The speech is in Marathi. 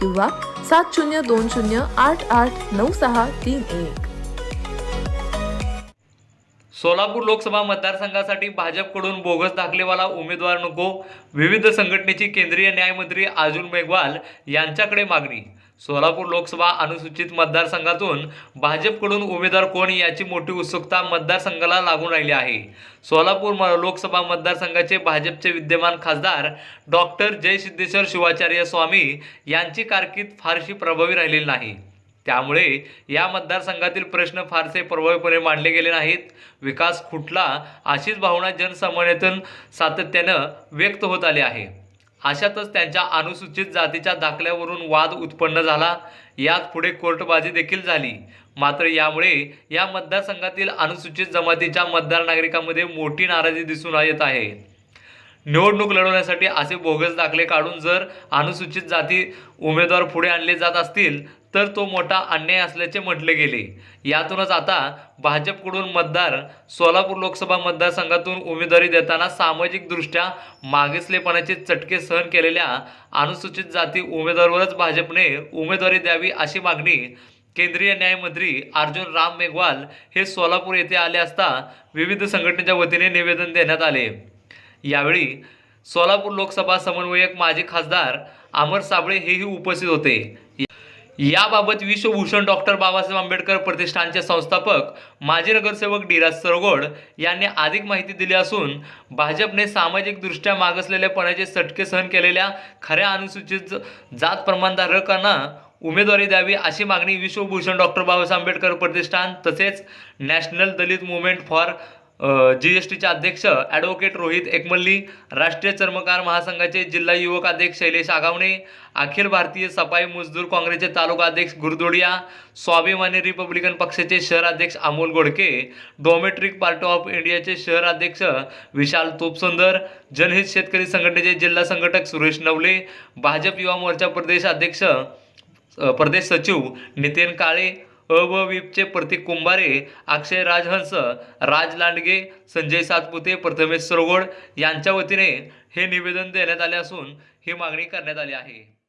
किंवा सात शून्य दोन शून्य आठ आठ नऊ सहा तीन एक. सोलापूर लोकसभा मतदारसंघासाठी भाजपकडून बोगस दाखलेवाला उमेदवार नको. विविध संघटनेची केंद्रीय न्यायमंत्री आजुल मेघवाल यांच्याकडे मागणी. सोलापूर लोकसभा अनुसूचित मतदारसंघातून भाजपकडून उमेदवार कोण याची मोठी उत्सुकता मतदारसंघाला लागून राहिली आहे. सोलापूर म- लोकसभा मतदारसंघाचे भाजपचे विद्यमान खासदार डॉक्टर जयसिद्धेश्वर शिवाचार्य स्वामी यांची कारकीर्द फारशी प्रभावी राहिलेली नाही. त्यामुळे या मतदारसंघातील प्रश्न फारसे प्रभावीपणे मांडले गेले नाहीत. विकास खुटला अशीच भावना जनसामान्यातून सातत्यानं व्यक्त होत आली आहे. अशातच त्यांच्या अनुसूचित जातीच्या दाखल्यावरून वाद उत्पन्न झाला. यात पुढे कोर्टबाजी देखील झाली. मात्र यामुळे या मतदारसंघातील अनुसूचित जमातीच्या मतदार नागरिकांमध्ये मोठी नाराजी दिसून येत आहे. निवडणूक लढवण्यासाठी असे बोगस दाखले काढून जर अनुसूचित जाती उमेदवार पुढे आणले जात असतील तर तो मोठा अन्याय असल्याचे म्हटले गेले. यातूनच आता भाजपकडून मतदार सोलापूर लोकसभा मतदारसंघातून उमेदवारी देताना सामाजिकदृष्ट्या मागासलेपणाचे चटके सहन केलेल्या अनुसूचित जाती उमेदवारवरच भाजपने उमेदवारी द्यावी अशी मागणी केंद्रीय न्यायमंत्री अर्जुन राम मेघवाल हे सोलापूर येथे आले असता विविध संघटनेच्या वतीने निवेदन देण्यात आले. यावेळी सोलापूर लोकसभा समन्वयक माजी खासदार अमर साबळे हेही उपस्थित होते. याबाबत विश्वभूषण डॉक्टर बाबासाहेब आंबेडकर प्रतिष्ठानचे संस्थापक माजी नगरसेवक डिराज सरगोड यांनी अधिक माहिती दिली असून भाजपने सामाजिकदृष्ट्या मागासलेल्यापणाचे सटके सहन केलेल्या खऱ्या अनुसूचित जात प्रमाणधारकांना उमेदवारी द्यावी अशी मागणी विश्वभूषण डॉक्टर बाबासाहेब आंबेडकर प्रतिष्ठान तसेच national Dalit movement for G S टीचे अध्यक्ष ॲडव्होकेट रोहित एकमल्ली राष्ट्रीय चर्मकार महासंघाचे जिल्हा युवक अध्यक्ष शैलेश आगावणे अखिल भारतीय सफाई मजदूर काँग्रेसचे तालुका अध्यक्ष गुरदोडिया स्वाभिमानी रिपब्लिकन पक्षाचे शहर अध्यक्ष Amol Godke democratic party of इंडियाचे शहर अध्यक्ष विशाल तोपसुंदर जनहित शेतकरी संघटनेचे जिल्हा संघटक सुरेश नवले भाजप युवा मोर्चा प्रदेश अध्यक्ष प्रदेश सचिव नितीन काळे अबविपचे प्रतीक कुंभारे अक्षय राजहंस राज लांडगे संजय सातपुते प्रथमेश सरगोड यांच्या वतीने हे निवेदन देण्यात आले असून ही मागणी करण्यात आली आहे.